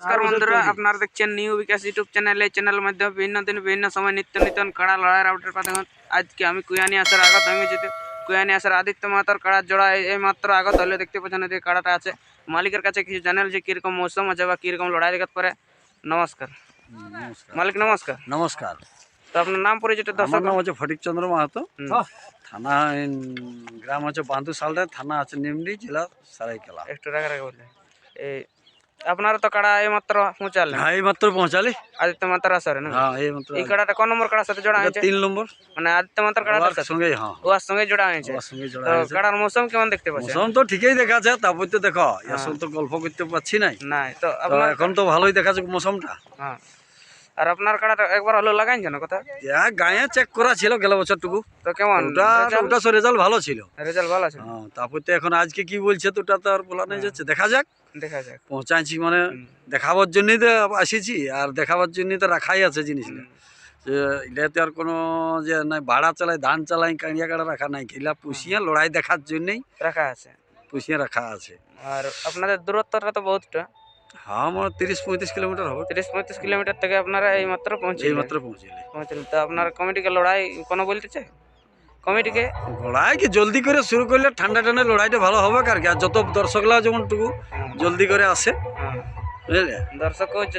নমস্কার বন্ধুরা আপনারা দেখছেন নিউ বিকাশ ইউটিউব চ্যানেল এই চ্যানেলের মাধ্যমে বিভিন্ন দিন বিভিন্ন সময় নিত্য নতুন কাড়া লড়াইয়ের আপডেট পাতে আজকে আমি কুয়ানি আসার আগত হয়ে যেতে কুয়ানি আসার আদিত্য মাতার কাড়ার জোড়া এই- মাত্র আগত হলে দেখতে পাচ্ছেন যে কাড়াটা আছে মালিকের কাছে কিছু জানেন যে কীরকম মৌসুম আছে বা কীরকম লড়াই দেখাত করে নমস্কার মালিক নমস্কার নমস্কার তো আপনার নাম পরিচয়টা দর্শক নাম হচ্ছে ফটিক চন্দ্র মাহাতো। থানা গ্রাম হচ্ছে বান্ধু সালদা থানা আছে নিমডি জেলা সারাইকেলা একটু রাখা রাখা বললে এই আপনারা তো কাড়া এই মাত্র পৌঁছালেন হ্যাঁ এই মাত্র পৌঁছালি। আদিত্য মাতার আসরে না? হ্যাঁ এই মাত্র এই কাড়াটা কোন নম্বর কাড়ার সাথে জোড়া হয়েছে? তিন নম্বর। মানে আদিত্য মাতার কাড়াটার সাথে? সঙ্গে হ্যাঁ। ওর সঙ্গে জোড়া হয়েছে। ওর সঙ্গে জোড়া হয়েছে। কাড়ার মৌসুম কেমন দেখতে পাচ্ছেন? মৌসুম তো ঠিকই দেখাচ্ছে তারপর তো দেখো এখন তো গল্প করতে পারছি নাই। নাই তো আপনার এখন তো ভালোই দেখাচ্ছে মৌসুমটা। হ্যাঁ। আর আপনার কাড়াটা একবার হলো লাগাইছেন কথা? গায়ে চেক করা ছিল গেল বছরটুকু। তো কেমন? ওটা রেজাল্ট ভালো ছিল। রেজাল্ট ভালো আছে হ্যাঁ তারপর তো এখন আজকে কি বলছে তো ওটা তো আর বলা নেই যাচ্ছে। দেখা যাক। দেখা যাক। পৌঁছাইছি মানে দেখাবার জন্যই তো আসিছি আর দেখাবার জন্যই তো রাখাই আছে জিনিসটা। যে এটাতে আর কোনো যে নাই ভাড়া চালাই ধান চালাই কাঁড়িয়া কাড়া রাখা নাই কিলা পুষিয়া লড়াই দেখার জন্যই রাখা আছে। পুষিয়া রাখা আছে। আর আপনাদের দূরত্বটা তো বহুতটা হ্যাঁ আমার তিরিশ পঁয়ত্রিশ কিলোমিটার হবে। তিরিশ পঁয়ত্রিশ কিলোমিটার থেকে আপনারা এই মাত্র পৌঁছে এই মাত্র পৌঁছলে পৌঁছলেন তো আপনার কমিটিকে লড়াই কোনো বলতে চাই কমিটিকে। লড়াই কি জলদি করে শুরু করলে ঠান্ডা ঠান্ডা লড়াইটা ভালো হবে আর কি? আর যত দর্শকরা যেমন টুকু জলদি করে আসে। হ্যাঁ বুঝলে? দর্শক আসছে।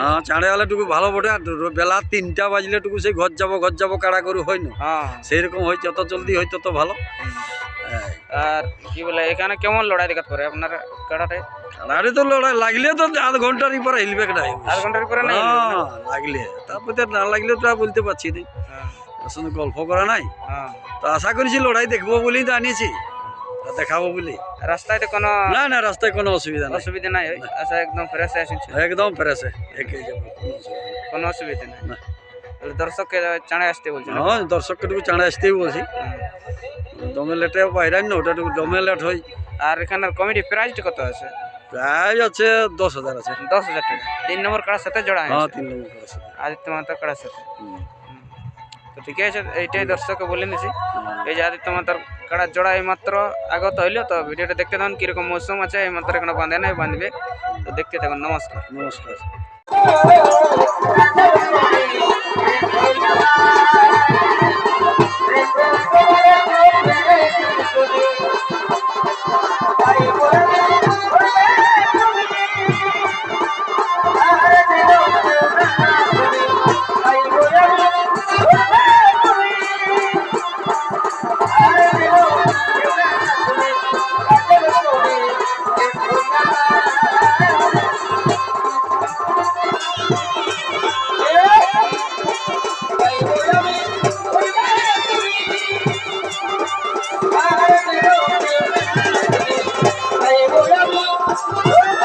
হ্যাঁ চাঁড়ে হলে টুকু ভালো বটে আর বেলা তিনটা বাজলে টুকু সেই ঘর যাব ঘর যাব কাড়া করে হয় না। হ্যাঁ। সেই রকম হয় যত জলদি হয় তত ভালো। আর কি বলে এখানে কেমন লড়াই দেখাতে পারে আপনার কাড়াটাই কাড়ারে তো লড়াই লাগলে তো আধ ঘণ্টার পরে হিলবে নাই। আধ ঘণ্টার পরে নাই হ্যাঁ, লাগলে। তারপরে তো না লাগলে তো বলতে পারছি না। সঙ্গে গল্প করা নাই। হ্যাঁ। তো আশা করেছি লড়াই দেখব বলেই তো আনিয়েছি। দেখাবো বলি। রাস্তায় তো কোনো না না রাস্তায় কোনো অসুবিধা নেই। অসুবিধা নাই। আচ্ছা একদম ফ্রেশ আসছে একদম ফ্রেশে একে যাব কোনো অসুবিধা নেই। দর্শককে চাঁড়ে আসতে বলছেন? হ্যাঁ দর্শককে টুকু চাঁড়ে আসতেই বলছি। দমে লেটে বাইরান না ওটা টুকু দমে লেট হয়। আর এখানের কমিটি প্রাইসটা কত আছে? প্রায় আছে দশ হাজার আছে। দশ হাজার টাকা। তিন নম্বর কাড়ার সাথে জোড়া হ্যাঁ তিন নম্বর কাড়ার সাথে। হুম। হুম। তো ঠিক আছে এইটাই দর্শককে বলে নিছি হুম। এই যে আদিত্য মাতার কাড়ার জোড়া এই মাত্র আগত হইল তো ভিডিওটা দেখতে থাকুন কীরকম মৌসুম আছে এই মাত্র এখানে বাঁধে নাই বাঁধবে তো দেখতে থাকুন নমস্কার নমস্কার নমস্কার Woo!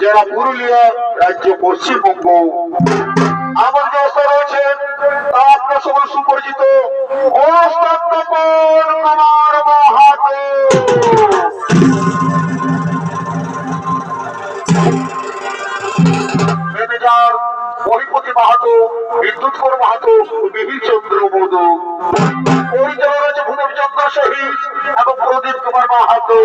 জেলা পুরুলিয়া রাজ্য, পশ্চিমবঙ্গ, আমার যে অবস্থা তা আপনার সুপরিচিত। মাহাতো। ম্যানেজার মাহাতো বিদ্যুৎ কর মাহাতো চন্দ্র মোদক পরিচালনা শহীদ এবং প্রদীপ কুমার মাহাতো।